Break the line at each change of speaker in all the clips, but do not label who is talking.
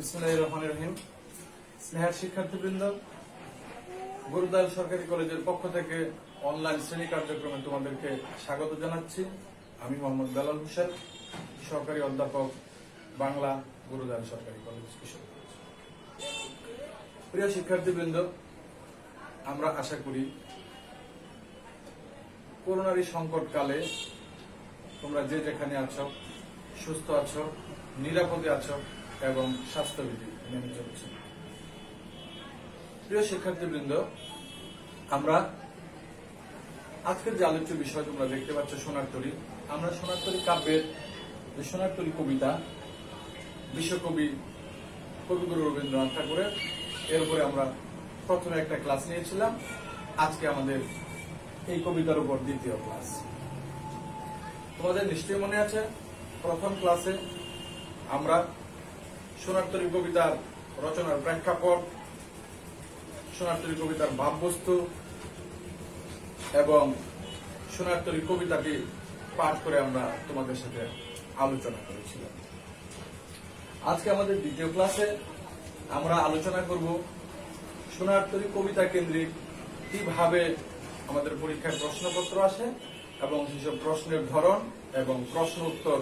বিসমুল্লাহ রহমান রহিম। স্বাগত জানাচ্ছি। আমি মোহাম্মদ অধ্যাপক বাংলা গুরুদাল সরকারি কলেজ প্রিয় শিক্ষার্থীবৃন্দ, আমরা আশা করি করোনার এই সংকটকালে তোমরা যে যেখানে আছো, সুস্থ আছো, নিরাপদে আছো এবং স্বাস্থ্যবিধি মেনে চলছে প্রিয় শিক্ষার্থীবৃন্দ, আমরা আজকের যে আলোচ্য বিষয় তোমরা দেখতে পাচ্ছ সোনারতরী আমরা সোনারতরী কাব্যের যে সোনারতরী কবিতা, বিশ্বকবি কবিগুরু রবীন্দ্রনাথ ঠাকুরের, এর উপরে আমরা প্রথমে একটা ক্লাস নিয়েছিলাম। আজকে আমাদের এই কবিতার উপর দ্বিতীয় ক্লাস। তোমাদের নিশ্চয়ই মনে আছে, প্রথম ক্লাসে আমরা সোনারতরী কবিতার রচনার প্রেক্ষাপট সোনারতরী কবিতার ভাববস্তু এবং সোনারতরী কবিতাটি পাঠ করে আমরা তোমাদের সাথে আলোচনা করেছিলাম। আজকে আমাদের দ্বিতীয় ক্লাসে আমরা আলোচনা করব সোনারতরী কবিতা কেন্দ্রিক কীভাবে আমাদের পরীক্ষায় প্রশ্নপত্র আসে এবং সেসব প্রশ্নের ধরন এবং প্রশ্ন উত্তর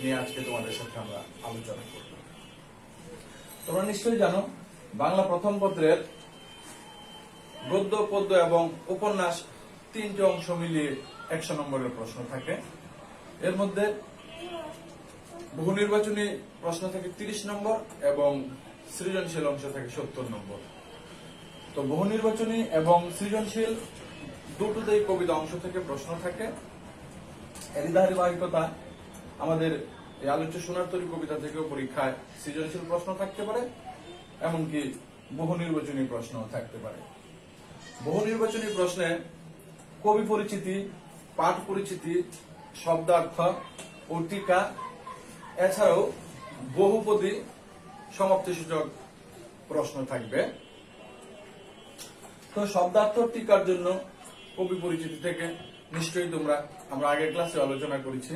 নিয়ে আজকে তোমাদের সাথে আমরা আলোচনা করব। তোমরা নিশ্চয়ই জানো, বাংলা প্রথম পত্রের গদ্য, পদ্য এবং উপন্যাস তিনটি অংশ মিলিয়ে একশো নম্বরের প্রশ্ন থাকে। এর মধ্যে বহু নির্বাচনী প্রশ্ন থাকে তিরিশ নম্বর এবং সৃজনশীল অংশ থাকে সত্তর নম্বর। তো বহু নির্বাচনী এবং সৃজনশীল দুটোতেই কবিতা অংশ থেকে প্রশ্ন থাকে। এর ধারাবাহিকতা আমাদের এই আলোচ্য সোনারতরী কবিতা থেকেও পরীক্ষায় সৃজনশীল প্রশ্ন থাকতে পারে, এমনকি বহু নির্বাচনী প্রশ্ন থাকতে পারে। বহু নির্বাচনী প্রশ্নে কবি পরিচিতি, পাঠ পরিচিতি, শব্দার্থ ও টিকা, এছাড়াও বহুপদী সমাপ্তিসূচক প্রশ্ন থাকবে। তো শব্দার্থ টিকার জন্য কবি পরিচিতি থেকে নিশ্চয়ই তোমরা, আমরা আগের ক্লাসে আলোচনা করেছি।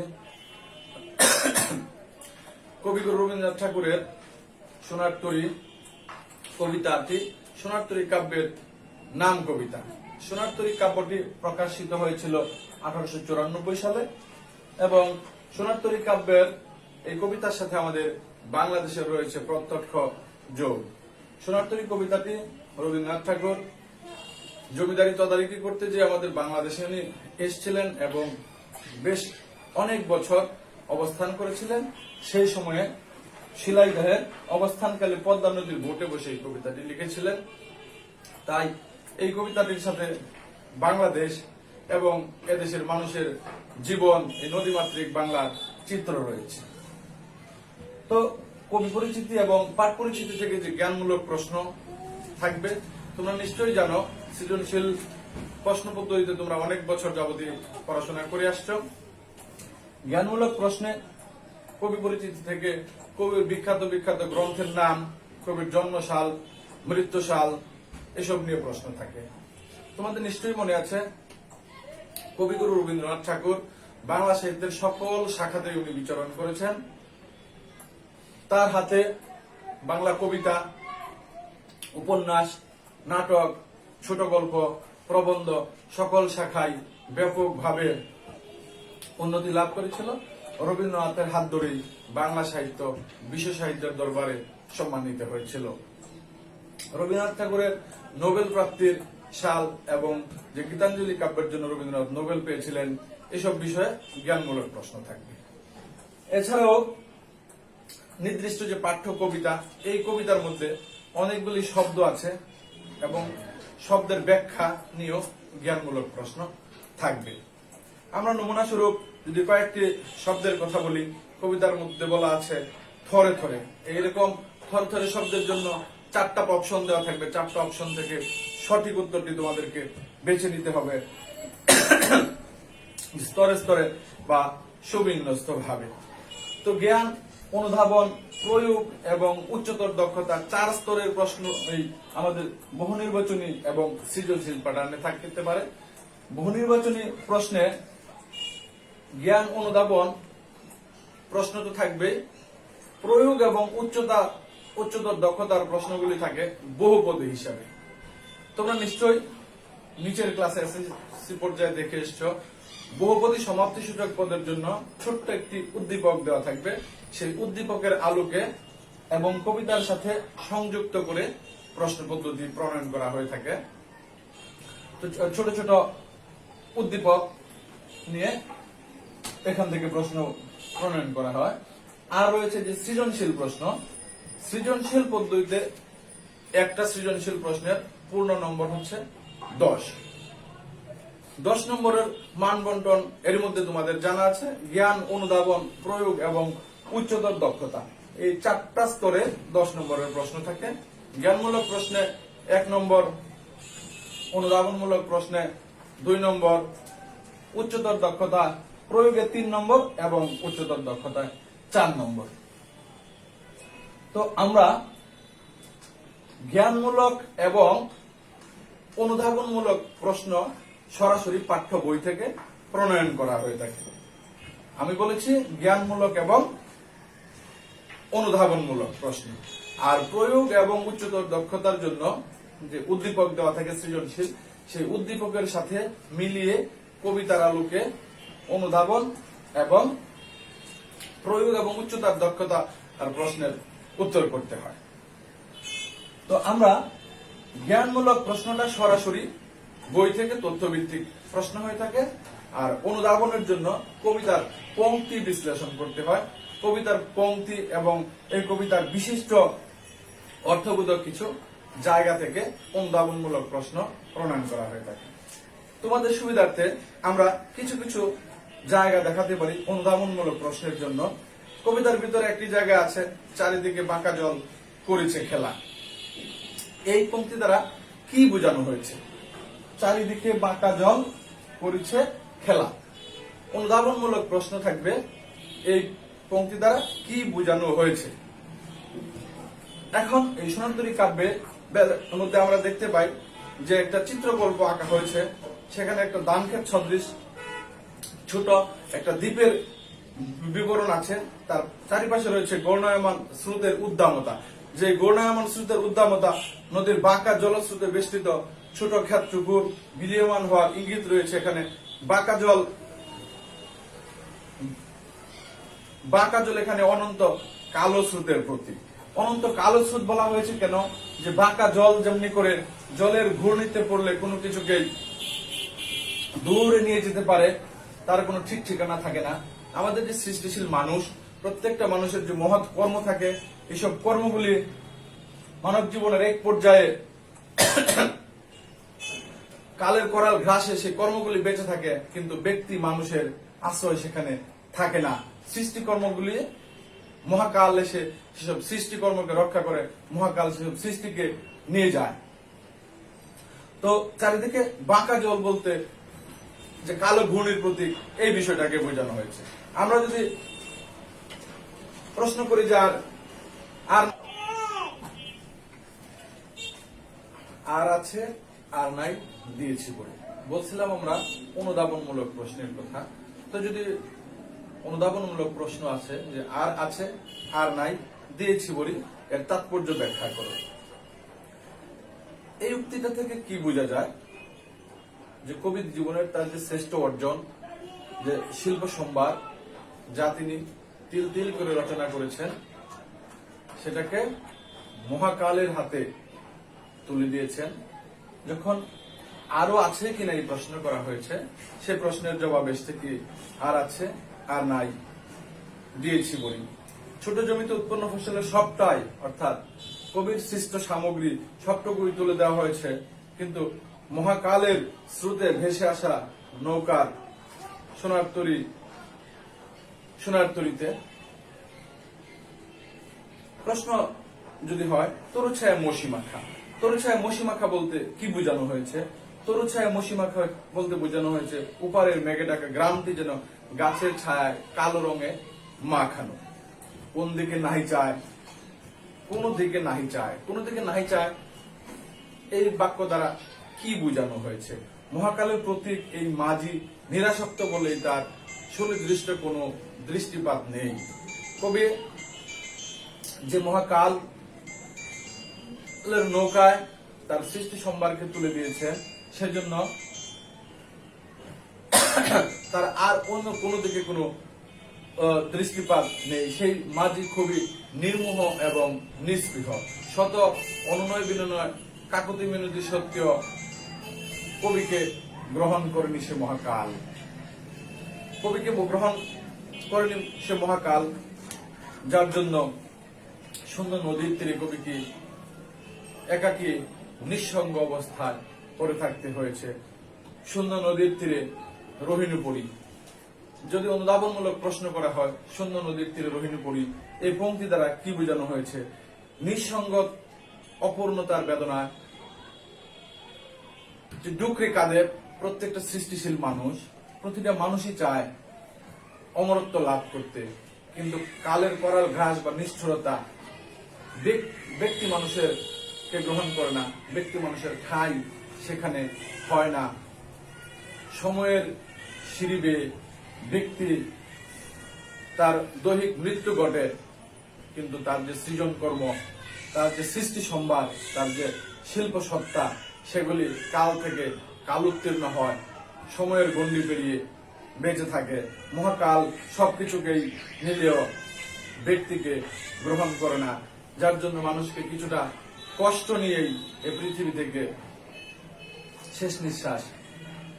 কবিগুরু রবীন্দ্রনাথ ঠাকুরের সোনার তরী কবিতাটি কাব্যের নাম কবিতা। সোনার তরী কাব্যটি প্রকাশিত হয়েছিল আঠারোশো চুরানব্বই সালে এবং সোনার তরী কাব্যের এই কবিতার সাথে আমাদের বাংলাদেশের রয়েছে প্রত্যক্ষ যোগ। সোনার তরী কবিতাটি রবীন্দ্রনাথ ঠাকুর জমিদারি তদারকি করতে যে আমাদের বাংলাদেশে উনি এসেছিলেন এবং বেশ অনেক বছর অবস্থান করেছিলেন সেই সময়ে শিলাইদহের অবস্থানকালে পদ্মা নদীর ভোটে বসে এই কবিতাটি লিখেছিলেন। তাই এই কবিতাটির সাথে বাংলাদেশ এবং এদেশের মানুষের জীবন, এই নদীমাতৃক বাংলার চিত্র রয়েছে। তো কবি পরিচিতি এবং পাঠ পরিচিতি থেকে যে জ্ঞানমূলক প্রশ্ন থাকবে, তোমরা নিশ্চয়ই জানো, সৃজনশীল প্রশ্ন পদ্ধতিতে তোমরা অনেক বছর যাবতীয় পড়াশোনা করে আসছো। জ্ঞানমূলক প্রশ্নে কবি পরিচিতি থেকে কবির বিখ্যাত বিখ্যাত গ্রন্থের নাম, কবির জন্মসাল, মৃত্যুসাল, এসব নিয়ে প্রশ্ন থাকে। তোমাদের নিশ্চয়ই মনে আছে, কবিগুরু রবীন্দ্রনাথ ঠাকুর বাংলা সাহিত্যের সকল শাখাতে উনি বিচরণ করেছেন। তার হাতে বাংলা কবিতা, উপন্যাস, নাটক, ছোট গল্প, প্রবন্ধ, সকল শাখায় ব্যাপকভাবে উন্নতি লাভ করেছিল। রবীন্দ্রনাথের হাত ধরেই বাংলা সাহিত্য, বিশ্ব সাহিত্যের দরবারে সম্মানিত হয়েছিল। রবীন্দ্রনাথ ঠাকুরের নোবেল প্রাপ্তির সাল এবং যে গীতাঞ্জলি কাব্যের জন্য রবীন্দ্রনাথ নোবেল পেয়েছিলেন, এসব বিষয়ে জ্ঞানমূলক প্রশ্ন থাকবে। এছাড়াও নির্দিষ্ট যে পাঠ্য কবিতা, এই কবিতার মধ্যে অনেকগুলি শব্দ আছে এবং শব্দের ব্যাখ্যা নিয়েও জ্ঞানমূলক প্রশ্ন থাকবে। আমরা নমুনা স্বরূপ যদি কয়েকটি শব্দের কথা বলি, কবিতার মধ্যে বলা আছে, থরে থরে। এইরকম থরে থরে শব্দের জন্য চারটা অপশন দেওয়া থাকবে। চারটা অপশন থেকে সঠিক উত্তরটি তোমাদেরকে বেছে নিতে হবে। স্তরে স্তরে বা সুবিন্যস্ত ভাবে। তো জ্ঞান, অনুধাবন, প্রয়োগ এবং উচ্চতর দক্ষতা চার স্তরের প্রশ্ন এই আমাদের বহু নির্বাচনী এবং সৃজনশীল প্যাটার্নে থাকতে পারে। বহু নির্বাচনী প্রশ্নে জ্ঞান অনুধাবন প্রশ্ন তো থাকবে প্রয়োগ এবং উচ্চতা, উচ্চতর দক্ষতার প্রশ্নগুলি থাকে বহুপদী হিসাবে। তোমরা নিশ্চয়ই নিচের ক্লাসে এসএসসি পর্যায়ে দেখে এসছো। বহুপদী সমাপ্তি সূচক পদের জন্য ছোট্ট একটি উদ্দীপক দেওয়া থাকবে। সেই উদ্দীপকের আলোকে এবং কবিতার সাথে সংযুক্ত করে প্রশ্ন পদ্ধতি প্রণয়ন করা হয়ে থাকে। ছোট ছোট উদ্দীপক নিয়ে এখান থেকে প্রশ্ন প্রণয়ন করা হয়। আর রয়েছে যে সৃজনশীল প্রশ্ন। সৃজনশীল পদ্ধতিতে একটা সৃজনশীল প্রশ্নের পূর্ণ নম্বর হচ্ছে দশ। দশ নম্বরের মান বন্টন এর মধ্যে তোমাদের জানা আছে, জ্ঞান, অনুধাবন, প্রয়োগ এবং উচ্চতর দক্ষতা। এই চারটা স্তরে দশ নম্বরের প্রশ্ন থাকে। জ্ঞানমূলক প্রশ্নে এক নম্বর, অনুধাবনমূলক প্রশ্নে দুই নম্বর, উচ্চতর দক্ষতা প্রয়োগে তিন নম্বর এবং উচ্চতর দক্ষতায় চার নম্বর। তো আমরা জ্ঞানমূলক এবং অনুধাবনমূলক প্রশ্ন সরাসরি পাঠ্য বই থেকে প্রণয়ন করা হয়ে থাকে। আমি বলেছি জ্ঞানমূলক এবং অনুধাবনমূলক প্রশ্ন। আর প্রয়োগ এবং উচ্চতর দক্ষতার জন্য যে উদ্দীপক দেওয়া থাকে সৃজনশীল, সেই উদ্দীপকের সাথে মিলিয়ে কবিতার আলোকে অনুধাবন এবং প্রয়োগ এবং উচ্চতার দক্ষতা আর প্রশ্নের উত্তর করতে হয়। তো আমরা জ্ঞানমূলক প্রশ্নটা সরাসরি বই থেকে তথ্যভিত্তিক প্রশ্ন হয়ে থাকে আর অনুধাবনের জন্য কবিতার পংক্তি বিশ্লেষণ করতে হয়। কবিতার পংক্তি এবং এই কবিতার বিশিষ্ট অর্থবোধক কিছু জায়গা থেকে অনুধাবনমূলক প্রশ্ন প্রণয়ন করা হয়ে থাকে। তোমাদের সুবিধার্থে আমরা কিছু কিছু জায়গা দেখাতে পারি অনুধাবনমূলক প্রশ্নের জন্য। কবিতার ভিতরে একটি জায়গা আছে, চারিদিকে বাঁকা জল করেছে খেলা। এই পঙ্ক্তি দ্বারা কি বোঝানো হয়েছে? চারিদিকে বাঁকা জল করেছে খেলা। অনুধাবনমূলক প্রশ্ন থাকবে, এই পঙ্ক্তি দ্বারা কি বোঝানো হয়েছে? এখন এই সোনান্তরী কাব্যে মধ্যে আমরা দেখতে পাই যে একটা চিত্রকল্প আঁকা হয়েছে, সেখানে একটা দানক্ষেত সদৃশ ছোট একটা দ্বীপের বিবরণ আছে। তার চারিপাশে রয়েছে গৌরণায়মান স্রোতের উদ্দামতা। যে গৌরণায়মান স্রোতের উদ্দামতা নদীর বাঁকা জলস্রোতে বেষ্টিত ছোট ক্ষেত্রপুর বিলীয়মান হওয়ার ইঙ্গিত রয়েছে এখানে। বাঁকা জল বাঁকা জল এখানে অনন্ত কালো স্রোতের প্রতীক। অনন্ত কালো স্রোত বলা হয়েছে কেন? যে বাঁকা জল যেমনি করে জলের ঘূর্ণিতে পড়লে কোনো কিছুকেই দূরে নিয়ে যেতে পারে তার কোনো ঠিক ঠিকানা থাকে না। আমাদের যে সৃষ্টিশীল মানুষ, প্রত্যেকটা মানুষের যে মহৎ কর্ম থাকে এইসব কর্মগুলি মানব জীবনের এক পর্যায়ে কালের করাল ঘাসে সেই কর্মগুলি বেঁচে থাকে, কিন্তু ব্যক্তি মানুষের আশ্রয় সেখানে থাকে না। সৃষ্টি কর্মগুলি মহাকাল এসে সেসব সৃষ্টি কর্মকে রক্ষা করে, মহাকাল সেসব সৃষ্টিকে নিয়ে যায়। তো চারিদিকে বাঁকা জল বলতে যে কালো ঘূর্ণির প্রতীক, এই বিষয়টাকে বোঝানো হয়েছে। আমরা যদি প্রশ্ন করি যে আর আর আছে, আর নাই দিয়েছি বলে। বলছিলাম আমরা অনুধাবনমূলক প্রশ্নের কথা। তো যদি অনুধাবনমূলক প্রশ্ন আছে যে আর আছে, আর নাই দিয়েছি বলি, এর তাৎপর্য ব্যাখ্যা করো। এই উক্তিটা থেকে কি বোঝা যায়? যে কবির জীবনের তার যে শ্রেষ্ঠ অর্জন, যে শিল্প সম্ভার, যা তিনি তিল তিল করে রচনা করেছেন, সেটাকে মহাকালের হাতে তুলে দিয়েছেন। যখন আরও আছে কিনা এই প্রশ্ন করা হয়েছে, সে প্রশ্নের জবাব এসছে কি আর আছে, আর নাই। দিয়েছি বলি। ছোট জমিতে উৎপন্ন ফসলের সবটাই, অর্থাৎ কবির সৃষ্ট সামগ্রী সবটুকুই তুলে দেওয়া হয়েছে, কিন্তু মহাকালের স্রোতে ভেসে আসা নৌকার সোনার তরী, সোনার তরীতে। প্রশ্ন যদি হয়, তরু ছায়া মসি মাখা তরু ছায়া মসি বলতে কি বোঝানো হয়েছে? তরু ছায়া মসি বলতে বোঝানো হয়েছে, উপারের মেঘে ডাকা গ্রামটি যেন গাছের ছায়ায় কালো রঙে মাখানো। কোন দিকে নাহি চায়, কোন দিকে নাহি চায়, কোন দিকে নাহি চায়, এই বাক্য দ্বারা কি বোঝানো হয়েছে? মহাকালের প্রতীক এই মাঝি নিরাসক্ত বলেই তার সুনির্দিষ্ট কোনো দৃষ্টিপাত নেই। কবি যে মহাকাল নৌকায় তার সৃষ্টি সম্ভারকে তুলে দিয়েছে, সেজন্য তার আর অন্য কোনো দিকে কোনো দৃষ্টিপাত নেই। সেই মাঝি খুবই নির্মোহ এবং নিস্পৃহ। শত অনুনয় বিনয় কাকতি মিনতি সত্য কবিকে গ্রহণ করেনি সে মহাকাল। কবিকে গ্রহণ করেনি সে মহাকাল। যার জন্য সুন্দর নদীর তীরে কবিকে একাকী নিঃসঙ্গ অবস্থায় পড়ে থাকতে হয়েছে। সুন্দর নদীর তীরে রোহিণী পড়ি যদি অনুধাবনমূলক প্রশ্ন করা হয়, সুন্দর নদীর তীরে রোহিণী পড়ি এই পঙ্ক্তি দ্বারা কি বোঝানো হয়েছে? নিঃসঙ্গ অপূর্ণতার বেদনায় যে ডুকরে কাঁদে প্রত্যেকটা সৃষ্টিশীল মানুষ, প্রতিটা মানুষই চায় অমরত্ব লাভ করতে। কিন্তু কালের করাল ঘাস বা নিষ্ঠুরতা ব্যক- ব্যক্তি মানুষের কে গ্রহণ করে না, ব্যক্তি মানুষের ঠাই সেখানে হয় না। সময়ের সিঁড়িবে ব্যক্তি তার দৈহিক মৃত্যু ঘটে, কিন্তু তার যে সৃজন কর্ম, তার যে সৃষ্টি সম্ভার, তার যে শিল্প সত্তা সেগুলি কাল থেকে কাল উত্তীর্ণ হয়। সময়ের গণ্ডি পেরিয়ে বেঁচে থাকে। মহাকাল সবকিছুকেই নিলেও ব্যক্তিকে গ্রহণ করে না। যার জন্য মানুষকে কিছুটা কষ্ট নিয়েই এই পৃথিবী থেকে শেষ নিঃশ্বাস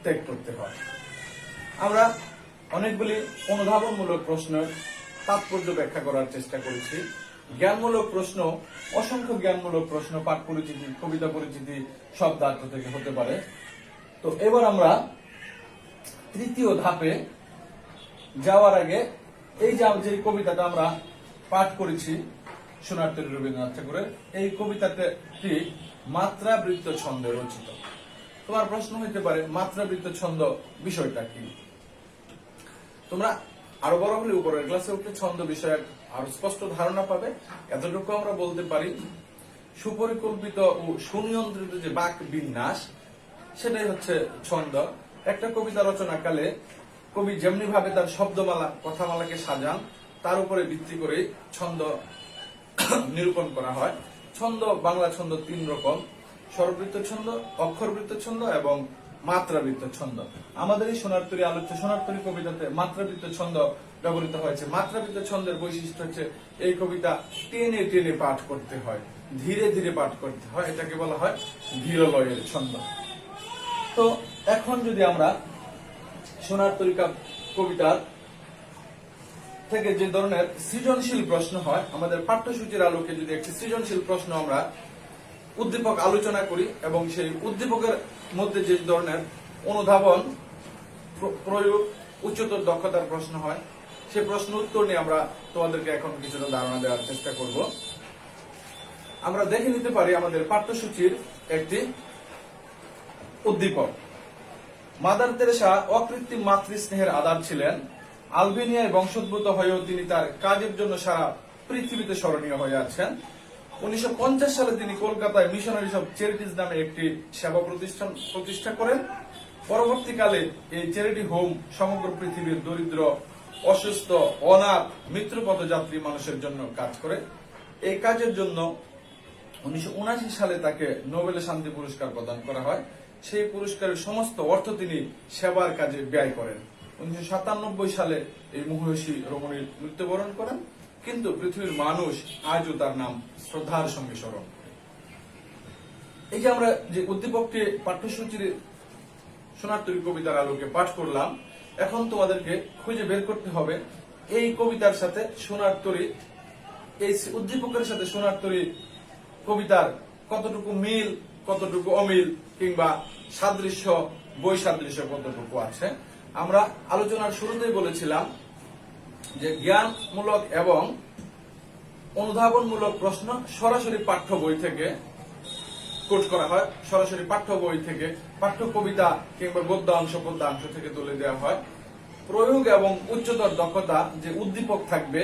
ত্যাগ করতে হয়। আমরা অনেকগুলি অনুধাবনমূলক প্রশ্নের তাৎপর্য ব্যাখ্যা করার চেষ্টা করেছি। জ্ঞানমূলক প্রশ্ন, অসংখ্য জ্ঞানমূলক প্রশ্ন, পাঠ পরিচিতি, কবিতা পরিচিতি শব্দার্থ থেকে হতে পারে। তো এবার আমরা তৃতীয় ধাপে যাওয়ার আগে এই যে কবিতাটা আমরা পাঠ করেছি সোনার্তরী রবীন্দ্রনাথ ঠাকুরের, এই কবিতাতে টি মাত্রাবৃত্ত ছন্দে রচিত। তোমার প্রশ্ন হইতে পারে, মাত্রাবৃত্ত ছন্দ বিষয়টা কি? তোমরা আরও বড় হলে উপরের ক্লাসে উঠলে ছন্দ বিষয়ক আরও স্পষ্ট ধারণা পাবে, এতটুকু আমরা বলতে পারি, সুপরিকল্পিত ও সুনিয়ন্ত্রিত যে বাক বিন্যাস, সেটাই হচ্ছে ছন্দ। একটা কবিতা রচনাকালে কবি যেমনি ভাবে তার শব্দমালা, কথামালাকে সাজান, তার উপরে ভিত্তি করে ছন্দ নিরূপণ করা হয়। ছন্দ, বাংলা ছন্দ তিন রকম, স্বরবৃত্ত ছন্দ, অক্ষরবৃত্ত ছন্দ এবং মাত্রাবৃত্ত ছন্দ। আমাদের এই সোনারতরী আলোচ্য সোনারতরী কবিতাতে মাত্রাবৃত্ত ছন্দ ব্যবহৃত হয়েছে। মাত্রাবৃত্ত ছন্দের বৈশিষ্ট্য হচ্ছে এই কবিতা টেনে টেনে পাঠ করতে হয়, ধীরে ধীরে পাঠ করতে হয়, এটাকে বলা হয় ধীরলয়ের ছন্দ। তো এখন যদি আমরা সোনার তরিকা কবিতার থেকে যে ধরনের সৃজনশীল প্রশ্ন হয়, আমাদের পাঠ্যসূচির আলোকে যদি একটি সৃজনশীল প্রশ্ন আমরা উদ্দীপক আলোচনা করি এবং সেই উদ্দীপকের মধ্যে যে ধরনের অনুধাবন প্রয়োগ, উচ্চতর দক্ষতার প্রশ্ন হয় সেই প্রশ্ন উত্তর নিয়ে আমরা তোমাদেরকে এখন কিছুটা ধারণা দেওয়ার চেষ্টা করব। আমরা দেখে নিতে পারি আমাদের পাঠ্যসূচির একটি উদ্দীপক। মাদার তেরেসা অকৃত্রিম মাতৃস্নেহের আধার ছিলেন। আলবেনিয়ায় বংশোদ্ভূত হয়েও তিনি তার কাজের জন্য সারা পৃথিবীতে স্মরণীয় হয়ে আছেন। উনিশশো পঞ্চাশ সালে তিনি কলকাতায় মিশনারি অফ চ্যারিটিজ নামে একটি সেবা প্রতিষ্ঠান প্রতিষ্ঠা করেন। পরবর্তীকালে এই চ্যারিটি হোম সমগ্র পৃথিবীর দরিদ্র, অসুস্থ, অনাথ মৃত্যুপথ যাত্রী মানুষের জন্য কাজ করে। এই কাজের জন্য উনিশশো সালে তাকে নোবেল শান্তি পুরস্কার প্রদান করা হয়। সেই পুরস্কারের সমস্ত অর্থ তিনি সেবার কাজে ব্যয় করেন। উনিশশো সাতানব্বই সালে এই মহিষী রমণীর মৃত্যুবরণ করেন। কিন্তু পৃথিবীর মানুষ আজও তার নাম শ্রদ্ধার সঙ্গে স্মরণ করে। এই যে আমরা যে উদ্দীপকটি পাঠ্যসূচির সোনারতরী কবিতার আলোকে পাঠ করলাম, এখন তোমাদেরকে খুঁজে বের করতে হবে এই কবিতার সাথে সোনারতরী এই উদ্দীপকের সাথে সোনারতরী কবিতার কতটুকু মিল, কতটুকু অমিল, কিংবা সাদৃশ্য, বৈসাদৃশ্য কতটুকু আছে আমরা আলোচনার শুরুতেই বলেছিলাম যে জ্ঞানমূলক এবং অনুধাবনমূলক প্রশ্ন সরাসরি পাঠ্য বই থেকে কোট করা হয়। সরাসরি পাঠ্য বই থেকে পাঠ্য কবিতা কিংবা গদ্যাংশ পদ্যাংশ থেকে তুলে দেওয়া হয়। প্রয়োগ এবং উচ্চতর দক্ষতা যে উদ্দীপক থাকবে,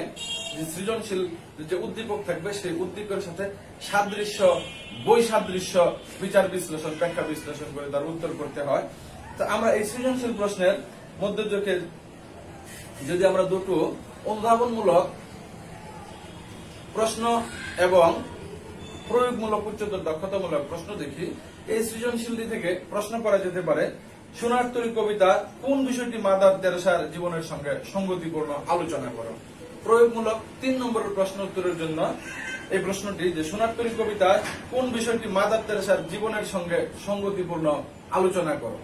যে সৃজনশীল যে উদ্দীপক থাকবে, সেই উদ্দীপের সাথে সাদৃশ্য, বৈসাদৃশ্য বিচার বিশ্লেষণ, ব্যাখ্যা বিশ্লেষণ করে তার উত্তর করতে হয়। তো আমরা এই সৃজনশীল প্রশ্নের মধ্যে থেকে যদি আমরা দুটো অনুধাবনমূলক প্রশ্ন এবং প্রয়োগমূলক উচ্চতর দক্ষতামূলক প্রশ্ন দেখি, এই সৃজনশীলটি থেকে প্রশ্ন করা যেতে পারে সোনার তরী কবিতা কোন বিষয়টি মাদার তেরেসার জীবনের সঙ্গে সঙ্গতিপূর্ণ আলোচনা করো? প্রয়োগমূলক তিন নম্বরের প্রশ্ন উত্তরের জন্য এই প্রশ্নটি যে সোনার তরী কবিতা কোন বিষয়টি মাদার তেরেসার জীবনের সঙ্গে সঙ্গতিপূর্ণ আলোচনা করো?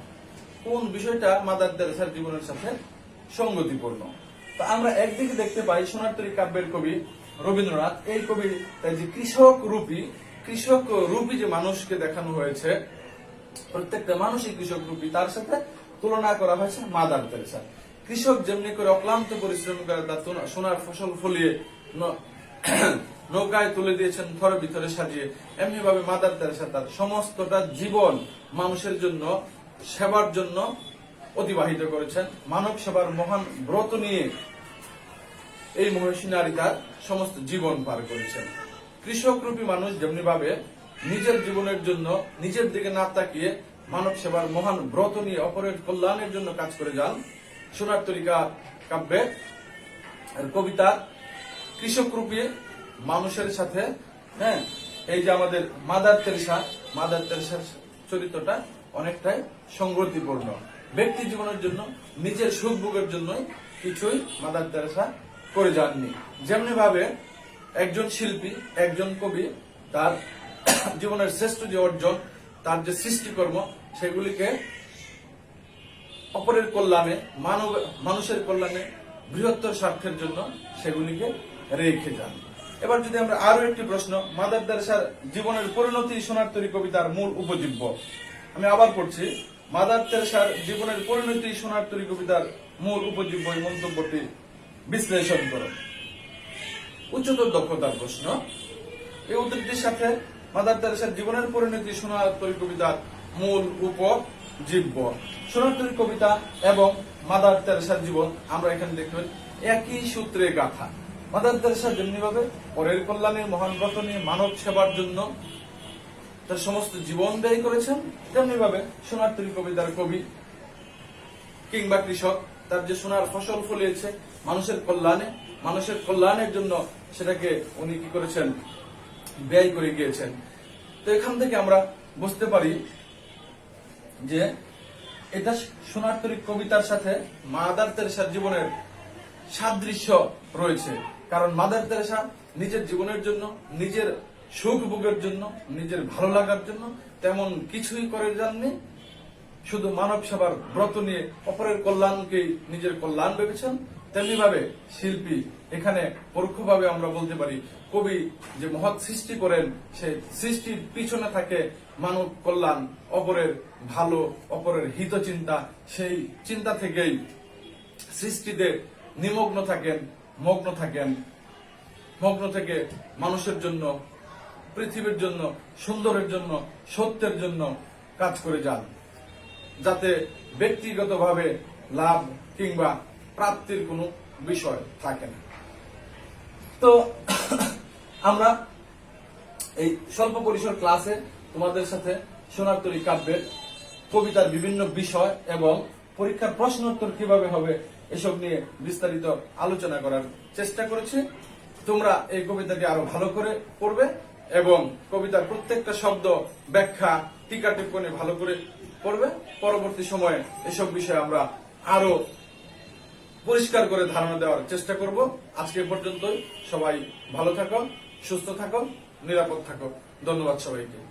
কোন বিষয়টা মাদার তেরেসার জীবনের সাথে সঙ্গতিপূর্ণ। তো আমরা একদিকে দেখতে পাই সোনারতরী কাব্যের কবি রবীন্দ্রনাথ। এই কবি যে কৃষক রূপী কৃষক রূপী যে মানুষকে দেখানো হয়েছে, প্রত্যেকটা মানুষই কৃষক রূপী, তার সাথে তুলনা করা হয়েছে মাদার তেরেসা। কৃষক যেমনি করে অক্লান্ত পরিশ্রম করে তার সোনার ফসল ফলিয়ে নৌকায় তুলে দিয়েছেন, থরে ভিতরে সাজিয়ে এমনি ভাবে মাদার তেরেসা তার সমস্তটা জীবন মানুষের জন্য, সেবার জন্য অতিবাহিত করেছেন। মানব সেবার মহান ব্রত নিয়ে এই মহিষী নারী তার সমস্ত জীবন পার করেছেন। কৃষক রূপী মানুষ যেমনি ভাবে নিজের জীবনের জন্য নিজের দিকে না তাকিয়ে মানব সেবার মহান ব্রত নিয়ে অপরের কল্যাণের জন্য কাজ করে যান, সোনার তরিকা, কাব্যে কবিতা কৃষক রূপী মানুষের সাথে হ্যাঁ এই যে আমাদের মাদার তেরেসা, মাদার তেরেসার চরিত্রটা অনেকটাই সংগতিপূর্ণ। ব্যক্তি জীবনের জন্য, নিজের সুখ ভোগের জন্যই কিছুই মাদার তেরেসা করে যাননি। যেমনি ভাবে একজন শিল্পী, একজন কবি, তার জীবনের শ্রেষ্ঠ যে অর্জন, তার যে সৃষ্টিকর্ম, সেগুলিকে অপরের কল্যাণে, মানব, মানুষের কল্যাণে বৃহত্তর স্বার্থের জন্য সেগুলিকে রেখে যান। এবার যদি আমরা আরও একটি প্রশ্ন, মাদার তেরেসার জীবনের পরিণতি সোনার তরী কবিতার মূল উপজীব্য। আমি আবার পড়ছি মাদার তেরেসার জীবনের পরিণতি সোনার তরী কবিতার মূল উপজীব্য মন্তব্যটি বিশ্লেষণ করো উচ্চতর দক্ষতার প্রশ্ন, এই উদ্ধৃতির সাথে মাদার তেরেসার জীবনের পরিণতি সোনারতরী কবিতার মূল উপজীব্য। সোনারতরী কবিতা এবং মাদার তেরেসার জীবন আমরা এখানে দেখবেন একই সূত্রে গাথা। মাদার তেরেসা যেমনি ভাবে পরের কল্যাণের মহান নিয়ে মানব সেবার জন্য তার সমস্ত জীবন ব্যয় করেছেন তেমনি ভাবে সোনারতরী কবিতার কবি কিংবা কৃষক। তার যে সোনার ফসল ফলিয়েছে মানুষের কল্যাণে, মানুষের কল্যাণের জন্য সেটাকে উনি কি করেছেন? ব্যয় করে গিয়েছেন। তো এখান থেকে আমরা বুঝতে পারি যে এটা সোনারতরী কবিতার সাথে মাদার তেরেসার জীবনের সাদৃশ্য রয়েছে। কারণ মাদার তেরেসা নিজের জীবনের জন্য নিজের সুখ ভোগের জন্য, নিজের ভালো লাগার জন্য, তেমন কিছুই করে যাননি। শুধু মানব সেবার ব্রত নিয়ে অপরের কল্যাণকে নিজের কল্যাণ ভেবেছেন। তেমনি ভাবে শিল্পী, এখানে পরোক্ষভাবে আমরা বলতে পারি, কবি যে মহৎ সৃষ্টি করেন, সে সৃষ্টির পিছনে থাকে মানব কল্যাণ, অপরের ভালো, অপরের হিত চিন্তা সেই চিন্তা থেকেই সৃষ্টিতে নিমগ্ন থাকেন, মগ্ন থাকেন। মগ্ন থেকে মানুষের জন্য পৃথিবীর জন্য, সুন্দরের জন্য, সত্যের জন্য কাজ করে যান। যাতে ব্যক্তিগতভাবে লাভ কিংবা প্রাপ্তির কোনো বিষয় থাকে না। তো আমরা এই স্বল্প পরিসর ক্লাসে তোমাদের সাথে সোনারতরী কাব্যের কবিতার বিভিন্ন বিষয় এবং পরীক্ষার প্রশ্ন উত্তর কীভাবে হবে এসব নিয়ে বিস্তারিত আলোচনা করার চেষ্টা করেছি। তোমরা এই কবিতাটি আরও ভালো করে পড়বে। এবং কবিতার প্রত্যেকটা শব্দ ব্যাখ্যা টিকা টিপ্পণী ভালো করে পড়বে। পরবর্তী সময়ে এসব বিষয়ে আমরা আরও পরিষ্কার করে ধারণা দেওয়ার চেষ্টা করব। আজকে পর্যন্তই। সবাই ভালো থাকো, সুস্থ থাকো, নিরাপদ থাকো। ধন্যবাদ সবাইকে।